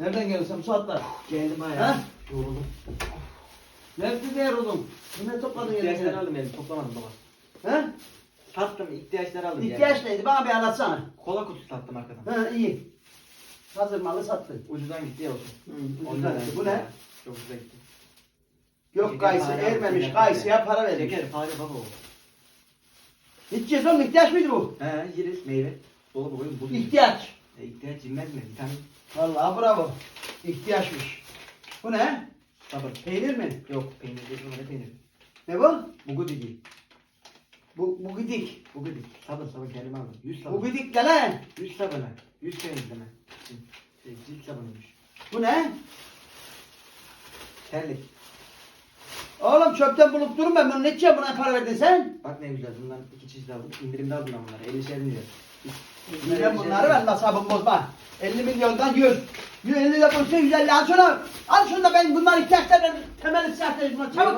Nereden geliyorsun bu saatte? Geldim Ha? ayağa. Yoruldum. Nerede yoruldum? Bu ne topladın İhtiyaçları yerine? aldım elim toplamadım baba. He? Sattım ihtiyaçları aldım İhtiyaç neydi? Bana bir anlatsana. Kola kutusu sattım arkadan. Ha iyi. Hazır malı sattın. Ucuzdan gitti ya olsun. Hı, ucuzdan gitti. Bu ne? Çok ucuza gitti. Yok Şeker kayısı fare ermemiş. aldım, Kayısıya para vermiş. Şeker fare baba o. İçeceğiz oğlum ihtiyaç mıydı bu? He yeriz meyve. Dolaba koyun buz. İhtiyaç. E, ihtiyaç inmez mi? Vitamin. Vallahi bravo. İhtiyaçmış. Bu ne? Sabır. Peynir mi? Yok peynir değil bu ne peynir? Ne bu? Bugu digi. Bu, bu gidik. Bugu dik. Sabır sabır kelime aldım. Yüz sabır. Bu gidik ne lan? Yüz sabırla. Yüz temizleme. Şey, cilt sabunuymuş. Bu ne? Terlik. Oğlum çöpten bulup ben bunu ne içeceğim buna para verdin sen? Bak ne güzel bundan iki çeşit aldım. İndirimde aldım ben bunları. 50 şey lira. Ben bunları ben nasabım bozma. 50 milyondan 100. 150 de bulsa 150 al şunu. Al şunu da ben bunlar ihtiyaçlarını temel ihtiyaçlarını çabuk.